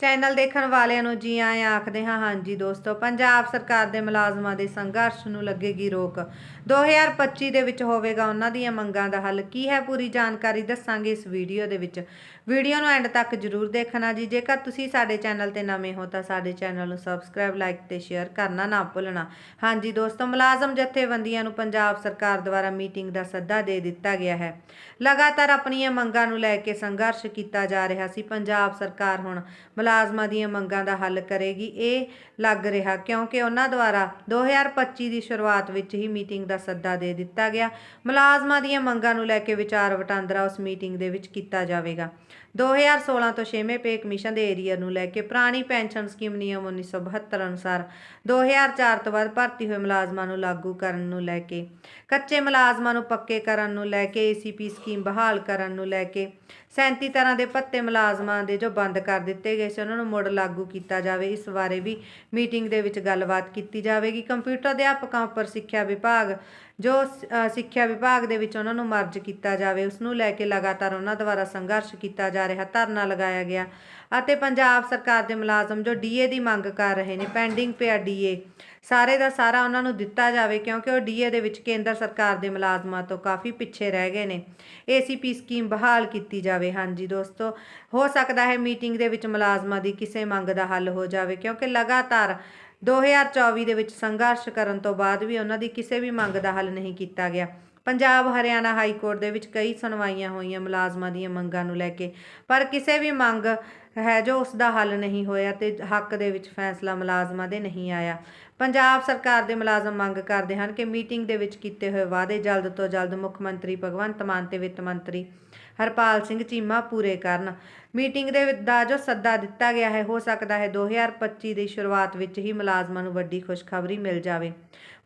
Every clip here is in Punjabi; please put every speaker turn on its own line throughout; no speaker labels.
ਚੈਨਲ ਦੇਖਣ ਵਾਲਿਆਂ ਨੂੰ ਜੀ ਆਇਆਂ ਆਖਦੇ ਹਾਂ, ਹਾਂਜੀ ਦੋਸਤੋ, ਪੰਜਾਬ ਸਰਕਾਰ ਦੇ ਮੁਲਾਜ਼ਮਾਂ ਦੇ ਸੰਘਰਸ਼ ਨੂੰ ਲੱਗੇਗੀ ਰੋਕ। 2025 ਦੇ ਵਿੱਚ ਹੋਵੇਗਾ ਉਹਨਾਂ ਦੀਆਂ ਮੰਗਾਂ ਦਾ ਹੱਲ। ਕੀ ਹੈ ਪੂਰੀ ਜਾਣਕਾਰੀ ਦੱਸਾਂਗੇ ਇਸ ਵੀਡੀਓ ਦੇ ਵਿੱਚ। ਵੀਡੀਓ ਨੂੰ ਐਂਡ ਤੱਕ ਜਰੂਰ ਦੇਖਣਾ ਜੀ। ਜੇਕਰ ਤੁਸੀਂ ਸਾਡੇ ਚੈਨਲ ਤੇ ਨਵੇਂ ਹੋ, ਤਾਂ ਸਾਡੇ ਚੈਨਲ ਨੂੰ ਸਬਸਕ੍ਰਾਈਬ, ਲਾਈਕ ਤੇ ਸ਼ੇਅਰ ਕਰਨਾ ਨਾ ਭੁੱਲਣਾ। ਹਾਂਜੀ ਦੋਸਤੋ, ਮੁਲਾਜ਼ਮ ਜਥੇਬੰਦੀਆਂ ਨੂੰ ਪੰਜਾਬ ਸਰਕਾਰ ਦੁਆਰਾ ਮੀਟਿੰਗ ਦਾ ਸੱਦਾ ਦੇ ਦਿੱਤਾ ਗਿਆ ਹੈ। ਲਗਾਤਾਰ ਆਪਣੀਆਂ ਮੰਗਾਂ ਨੂੰ ਲੈ ਕੇ ਸੰਘਰਸ਼ ਕੀਤਾ ਜਾ ਰਿਹਾ ਸੀ। ਪੰਜਾਬ ਸਰਕਾਰ ਹੁਣ ਮੁਲਾਜ਼ਮਾਂ ਦੀਆਂ ਮੰਗਾਂ ਦਾ ਹੱਲ ਕਰੇਗੀ। ਇਹ ਲੱਗ ਰਿਹਾ ਕਿਉਂਕਿ ਉਹਨਾਂ ਦੁਆਰਾ 2025 ਦੀ ਸ਼ੁਰੂਆਤ ਵਿੱਚ ਹੀ ਮੀਟਿੰਗ ਦਾ ਸੱਦਾ ਦੇ ਦਿੱਤਾ ਗਿਆ। ਮੁਲਾਜ਼ਮਾਂ ਦੀਆਂ ਮੰਗਾਂ ਨੂੰ ਲੈ ਕੇ ਵਿਚਾਰ ਵਟਾਂਦਰਾ ਉਸ ਮੀਟਿੰਗ ਦੇ ਵਿੱਚ ਕੀਤਾ ਜਾਵੇਗਾ। 2016 ਤੋਂ 6ਵੇਂ ਪੇ ਕਮਿਸ਼ਨ ਦੇ ਏਰੀਆ ਨੂੰ ਲੈ ਕੇ ਪੁਰਾਣੀ ਪੈਨਸ਼ਨ ਸਕੀਮ ਨਿਯਮ 1972 ਅਨੁਸਾਰ 2004 ਤੋਂ ਬਾਅਦ ਭਰਤੀ ਹੋਏ ਮੁਲਾਜ਼ਮਾਂ ਨੂੰ ਲਾਗੂ ਕਰਨ ਨੂੰ ਲੈ ਕੇ, ਕੱਚੇ ਮੁਲਾਜ਼ਮਾਂ ਨੂੰ ਪੱਕੇ ਕਰਨ ਨੂੰ ਲੈ ਕੇ ਏਸੀਪੀ ਸਕੀਮ ਬਹਾਲ ਕਰਨ ਨੂੰ ਲੈ ਕੇ 37 ਤਰ੍ਹਾਂ ਦੇ ਭੱਤੇ ਮੁਲਾਜ਼ਮਾਂ ਦੇ ਜੋ ਬੰਦ ਕਰ ਦਿੱਤੇ ਗਏ ਸੀ ਉਹਨਾਂ ਨੂੰ ਮੁੜ ਲਾਗੂ ਕੀਤਾ ਜਾਵੇ। ਇਸ ਬਾਰੇ ਵੀ ਮੀਟਿੰਗ ਦੇ ਵਿੱਚ ਗੱਲਬਾਤ ਕੀਤੀ ਜਾਵੇਗੀ। ਕੰਪਿਊਟਰ ਅਧਿਆਪਕਾਂ ਉੱਪਰ ਸਿੱਖਿਆ ਵਿਭਾਗ, ਜੋ ਸਿੱਖਿਆ ਵਿਭਾਗ ਦੇ ਵਿੱਚ ਉਹਨਾਂ ਨੂੰ ਮਰਜ ਕੀਤਾ ਜਾਵੇ, ਉਸ ਨੂੰ ਲੈ ਕੇ ਲਗਾਤਾਰ ਉਹਨਾਂ ਦੁਆਰਾ ਸੰਘਰਸ਼ ਕੀਤਾ ਜਾ ਰਿਹਾ, ਧਰਨਾ ਲਗਾਇਆ ਗਿਆ। ਅਤੇ ਪੰਜਾਬ ਸਰਕਾਰ ਦੇ ਮੁਲਾਜ਼ਮ ਜੋ ਡੀਏ ਦੀ ਮੰਗ ਕਰ ਰਹੇ ਨੇ, ਪੈਂਡਿੰਗ ਪਿਆ ਡੀਏ ਸਾਰੇ ਦਾ ਸਾਰਾ ਉਹਨਾਂ ਨੂੰ ਦਿੱਤਾ ਜਾਵੇ ਕਿਉਂਕਿ ਉਹ ਡੀਏ ਦੇ ਵਿੱਚ ਕੇਂਦਰ ਸਰਕਾਰ ਦੇ ਮੁਲਾਜ਼ਮਾਂ ਤੋਂ ਕਾਫੀ ਪਿੱਛੇ ਰਹਿ ਗਏ ਨੇ। ਏਸੀਪੀ ਸਕੀਮ ਬਹਾਲ ਕੀਤੀ ਜਾਵੇ। ਹਾਂਜੀ ਦੋਸਤੋ, ਹੋ ਸਕਦਾ ਹੈ ਮੀਟਿੰਗ ਦੇ ਵਿੱਚ ਮੁਲਾਜ਼ਮਾਂ ਦੀ ਕਿਸੇ ਮੰਗ ਦਾ ਹੱਲ ਹੋ ਜਾਵੇ ਕਿਉਂਕਿ ਲਗਾਤਾਰ 2024 ਦੇ ਵਿੱਚ ਸੰਘਰਸ਼ ਕਰਨ ਤੋਂ ਬਾਅਦ ਵੀ ਉਹਨਾਂ ਦੀ ਕਿਸੇ ਵੀ ਮੰਗ ਦਾ ਹੱਲ ਨਹੀਂ ਕੀਤਾ ਗਿਆ। ਪੰਜਾਬ ਹਰਿਆਣਾ ਹਾਈ ਕੋਰਟ ਦੇ ਵਿੱਚ ਕਈ ਸੁਣਵਾਈਆਂ ਹੋਈਆਂ ਮੁਲਾਜ਼ਮਾਂ ਦੀਆਂ ਮੰਗਾਂ ਨੂੰ ਲੈ ਕੇ। ਪਰ ਕਿਸੇ ਵੀ ਮੰਗ ਹੈ ਜੋ ਉਸ ਦਾ ਹੱਲ ਨਹੀਂ ਹੋਇਆ ਤੇ ਹੱਕ ਦੇ ਵਿੱਚ ਫੈਸਲਾ ਮੁਲਾਜ਼ਮਾਂ ਦੇ ਨਹੀਂ ਆਇਆ। ਪੰਜਾਬ ਸਰਕਾਰ ਦੇ ਮੁਲਾਜ਼ਮ ਮੰਗ ਕਰਦੇ ਹਨ ਕਿ ਮੀਟਿੰਗ ਦੇ ਵਿੱਚ ਕੀਤੇ ਹੋਏ ਵਾਅਦੇ ਜਲਦ ਤੋਂ ਜਲਦ ਮੁੱਖ ਮੰਤਰੀ ਭਗਵੰਤ ਮਾਨ ਤੇ ਵਿੱਤ ਮੰਤਰੀ ਹਰਪਾਲ ਸਿੰਘ ਚੀਮਾ ਪੂਰੇ ਕਰਨ। ਮੀਟਿੰਗ ਦੇ ਦਾ ਜੋ ਸੱਦਾ ਦਿੱਤਾ ਗਿਆ ਹੈ, ਹੋ ਸਕਦਾ ਹੈ 2025 ਦੀ ਸ਼ੁਰੂਆਤ ਵਿੱਚ ਹੀ ਮੁਲਾਜ਼ਮਾਂ ਨੂੰ ਵੱਡੀ ਖੁਸ਼ਖਬਰੀ ਮਿਲ ਜਾਵੇ।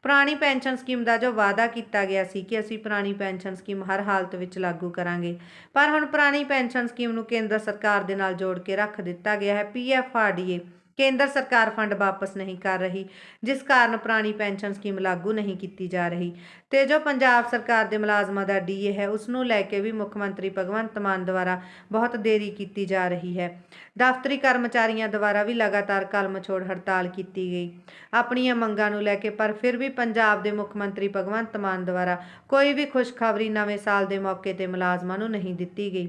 ਪੁਰਾਣੀ ਪੈਨਸ਼ਨ ਸਕੀਮ ਦਾ ਜੋ ਵਾਅਦਾ ਕੀਤਾ ਗਿਆ ਸੀ ਕਿ ਅਸੀਂ ਪੁਰਾਣੀ ਪੈਨਸ਼ਨ ਸਕੀਮ ਹਰ ਹਾਲਤ ਵਿੱਚ ਲਾਗੂ ਕਰਾਂਗੇ, ਪਰ ਹੁਣ ਪੁਰਾਣੀ ਪੈਨਸ਼ਨ ਸਕੀਮ ਨੂੰ ਕੇਂਦਰ ਸਰਕਾਰ ਦੇ ਨਾਲ ਜੋੜ ਕੇ ਰੱਖ ਦਿੱਤਾ ਗਿਆ ਹੈ ਪੀਐਫਆਰਡੀਏ ਕੇਂਦਰ ਸਰਕਾਰ ਫੰਡ ਵਾਪਸ ਨਹੀਂ ਕਰ ਰਹੀ, ਜਿਸ ਕਾਰਨ ਪੁਰਾਣੀ ਪੈਨਸ਼ਨ ਸਕੀਮ ਲਾਗੂ ਨਹੀਂ ਕੀਤੀ ਜਾ ਰਹੀ। ਤੇ ਜੋ ਪੰਜਾਬ ਸਰਕਾਰ ਦੇ ਮੁਲਾਜ਼ਮਾਂ ਦਾ ਡੀਏ ਹੈ ਉਸ ਨੂੰ ਲੈ ਕੇ ਵੀ ਮੁੱਖ ਮੰਤਰੀ ਭਗਵੰਤ ਮਾਨ ਦੁਆਰਾ ਬਹੁਤ ਦੇਰੀ ਕੀਤੀ ਜਾ ਰਹੀ ਹੈ। ਦਫ਼ਤਰੀ ਕਰਮਚਾਰੀਆਂ ਦੁਆਰਾ ਵੀ ਲਗਾਤਾਰ ਕਲਮ ਛੋੜ ਹੜਤਾਲ ਕੀਤੀ ਗਈ। ਆਪਣੀਆਂ ਮੰਗਾਂ ਨੂੰ ਲੈ ਕੇ, ਪਰ ਫਿਰ ਵੀ ਪੰਜਾਬ ਦੇ ਮੁੱਖ ਮੰਤਰੀ ਭਗਵੰਤ ਮਾਨ ਦੁਆਰਾ ਕੋਈ ਵੀ ਖੁਸ਼ਖਬਰੀ ਨਵੇਂ ਸਾਲ ਦੇ ਮੌਕੇ ਤੇ ਮੁਲਾਜ਼ਮਾਂ ਨੂੰ ਨਹੀਂ ਦਿੱਤੀ ਗਈ।